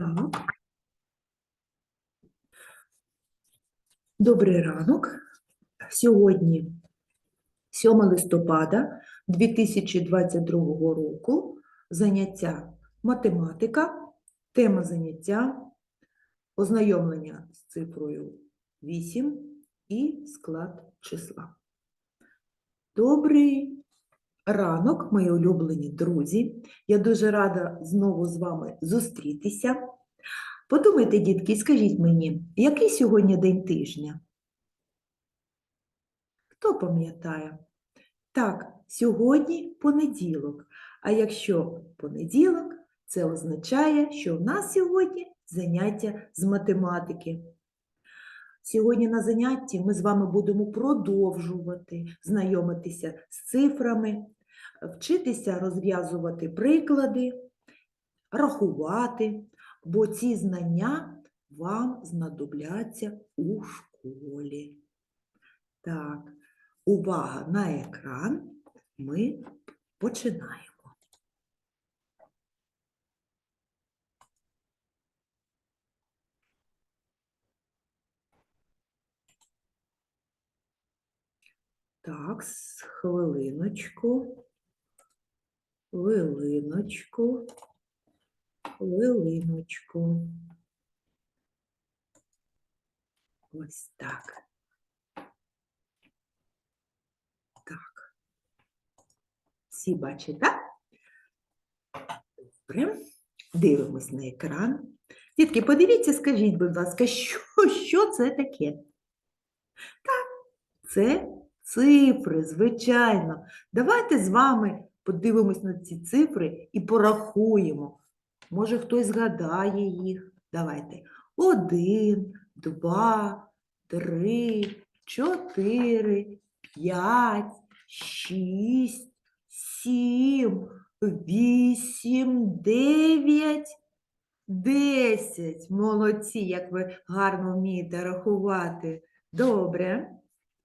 Так. Добрий ранок. Сьогодні 7 листопада 2022 року. Заняття математика. Тема заняття ознайомлення з цифрою 8 і склад числа. Добрий ранок, мої улюблені друзі. Я дуже рада знову з вами зустрітися. Подумайте, дітки, скажіть мені, який сьогодні день тижня? Хто пам'ятає? Так, сьогодні понеділок. А якщо понеділок, це означає, що в нас сьогодні заняття з математики. Сьогодні на занятті ми з вами будемо продовжувати знайомитися з цифрами, вчитися розв'язувати приклади, рахувати, бо ці знання вам знадобляться у школі. Так, увага на екран. Ми починаємо. Так, хвилиночку, хвилиночку, хвилиночку. Ось так. Так. Всі бачать, так? Добре. Дивимось на екран. Дітки, подивіться, скажіть, будь ласка, що, що це таке? Так, це цифри, звичайно. Давайте з вами подивимось на ці цифри і порахуємо. Може, хтось згадає їх. Давайте. Один, два, три, чотири, п'ять, шість, сім, вісім, дев'ять, десять. Молодці, як ви гарно вмієте рахувати. Добре.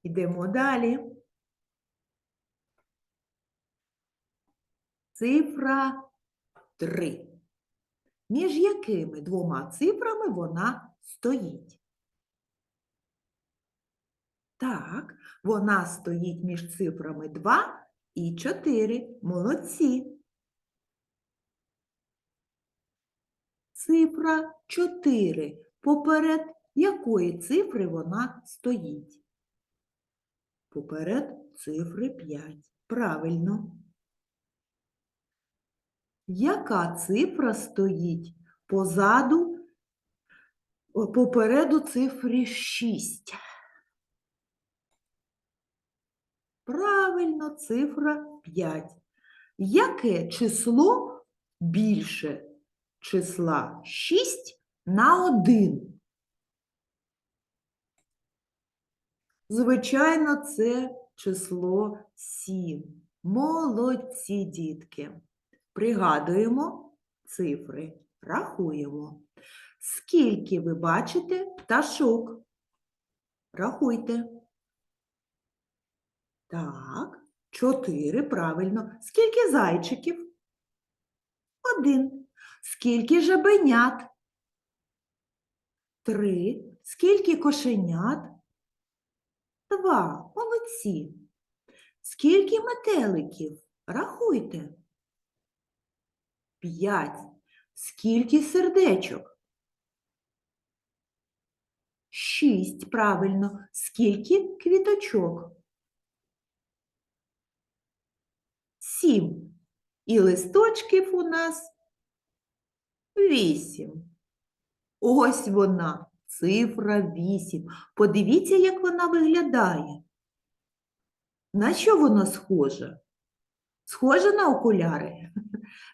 Йдемо далі. Цифра 3. Між якими двома цифрами вона стоїть? Так, вона стоїть між цифрами 2 і 4. Молодці. Цифра 4. Поперед якої цифри вона стоїть? Поперед цифри 5. Правильно. Яка цифра стоїть позаду, попереду цифри 6? Правильно, цифра 5. Яке число більше числа 6 на 1? Звичайно, це число 7. Молодці, дітки. Пригадуємо цифри, рахуємо. Скільки ви бачите пташок? Рахуйте. Так, чотири, правильно. Скільки зайчиків? Один. Скільки жабенят? Три. Скільки кошенят? Два. Молодці. Скільки метеликів? Рахуйте. П'ять. Скільки сердечок? Шість. Правильно. Скільки квіточок? Сім. І листочків у нас вісім. Ось вона, цифра вісім. Подивіться, як вона виглядає. На що вона схожа? Схожа на окуляри?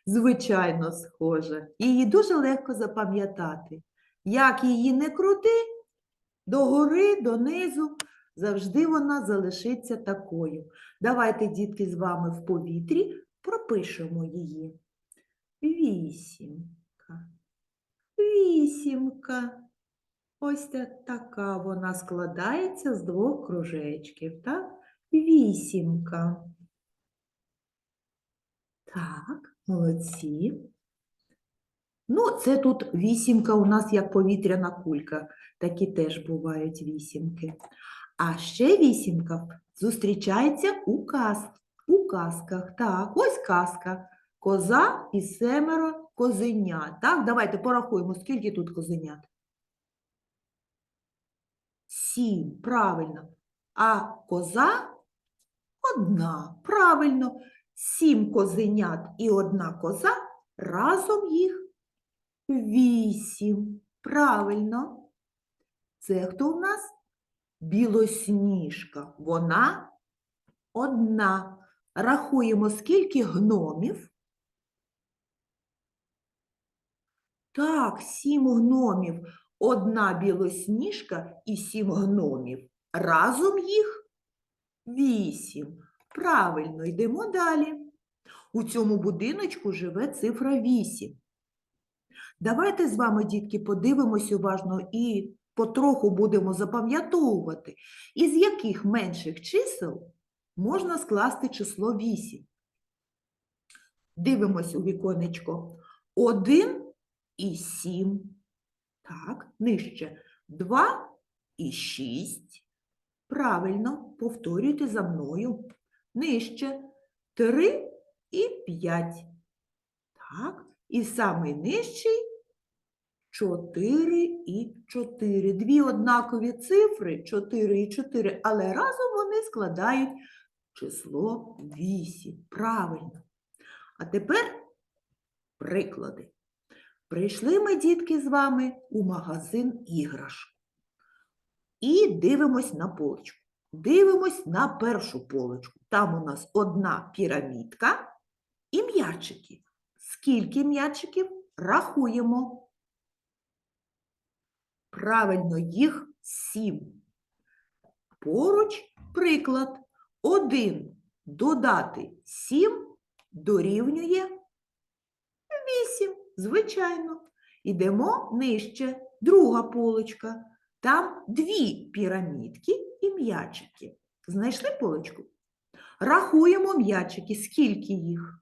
Звичайно, схожа. Її дуже легко запам'ятати. Як її не крути, догори, донизу, завжди вона залишиться такою. Давайте, дітки, з вами в повітрі пропишемо її. Вісімка. Вісімка. Ось така вона складається з двох кружечків, так? Вісімка. Так, молодці. Ну, це тут вісімка у нас як повітряна кулька. Такі теж бувають вісімки. А ще вісімка зустрічається у каз... у казках. Так, ось казка. Коза і семеро козенят. Так, давайте порахуємо, скільки тут козенят. Сім, правильно. А коза одна. Правильно. Сім козенят і одна коза, разом їх вісім. Правильно. Це хто в нас? Білосніжка. Вона одна. Рахуємо, скільки гномів. Так, сім гномів. Одна білосніжка і сім гномів. Разом їх вісім. Правильно, йдемо далі. У цьому будиночку живе цифра 8. Давайте з вами, дітки, подивимось уважно і потроху будемо запам'ятовувати, із яких менших чисел можна скласти число 8. Дивимось у віконечко. 1 і 7. Так, нижче. 2 і 6. Правильно, повторюйте за мною. Нижче 3 і 5. Так, і самий нижчий 4 і 4. Дві однакові цифри 4 і 4, але разом вони складають число 8. Правильно. А тепер приклади. Прийшли ми, дітки, з вами у магазин іграшок. І дивимось на полочку. Дивимось на першу полочку. Там у нас одна пірамідка і м'ячики. Скільки м'ячиків? Рахуємо. Правильно, їх сім. Поруч приклад. Один додати сім дорівнює вісім. Звичайно. Ідемо нижче. Друга полочка. Там дві пірамідки і м'ячики. Знайшли полочку? Рахуємо м'ячики. Скільки їх?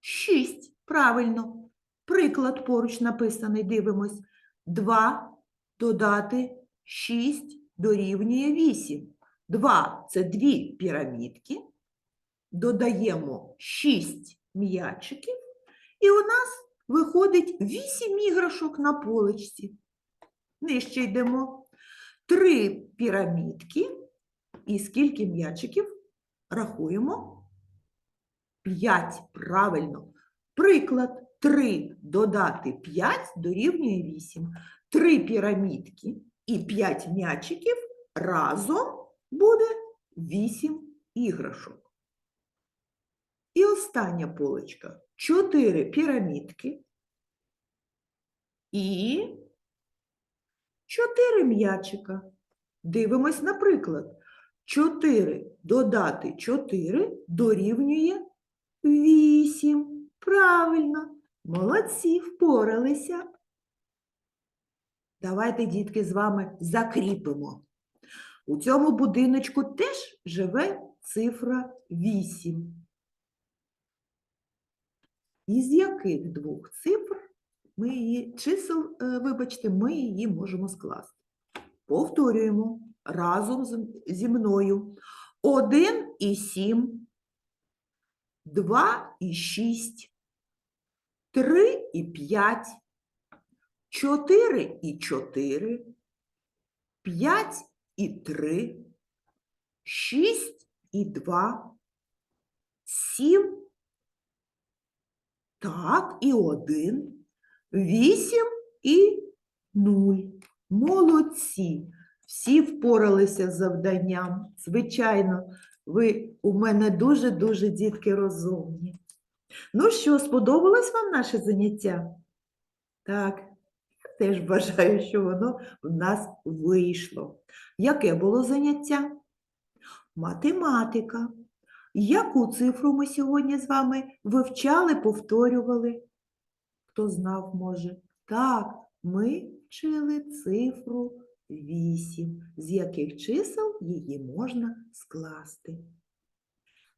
Шість. Правильно. Приклад поруч написаний. Дивимось. Два додати шість дорівнює вісім. Два – це дві пірамідки. Додаємо шість м'ячиків. І у нас виходить вісім іграшок на поличці. Нижче йдемо. Три пірамідки. І скільки м'ячиків? Рахуємо. П'ять. Правильно. Приклад. 3 додати 5 дорівнює 8. Три пірамідки і 5 м'ячиків разом буде 8 іграшок. І остання поличка. 4 пірамідки і 4 м'ячика. Дивимось, наприклад. 4 додати 4 дорівнює 8. Правильно. Молодці, впоралися. Давайте, дітки, з вами закріпимо. У цьому будиночку теж живе цифра 8. Із яких двох цифр ми її, чисел, е, вибачте, ми її можемо скласти? Повторюємо разом зі мною. 1 і 7, 2 і 6, 3 і 5, 4 і 4, 5 і 3, 6 і 2, 7, так, і 1, 8 і 0. Молодці! Всі впоралися з завданням. Звичайно, ви у мене дуже-дуже дітки розумні. Ну що, сподобалось вам наше заняття? Так, я теж бажаю, що воно в нас вийшло. Яке було заняття? Математика. Яку цифру ми сьогодні з вами вивчали, повторювали? Хто знав, може? Так, ми вчили цифру 8, з яких чисел її можна скласти.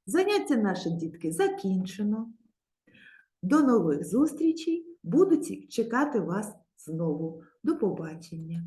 Заняття наше, дітки, закінчено. До нових зустрічей. Буду чекати вас знову. До побачення.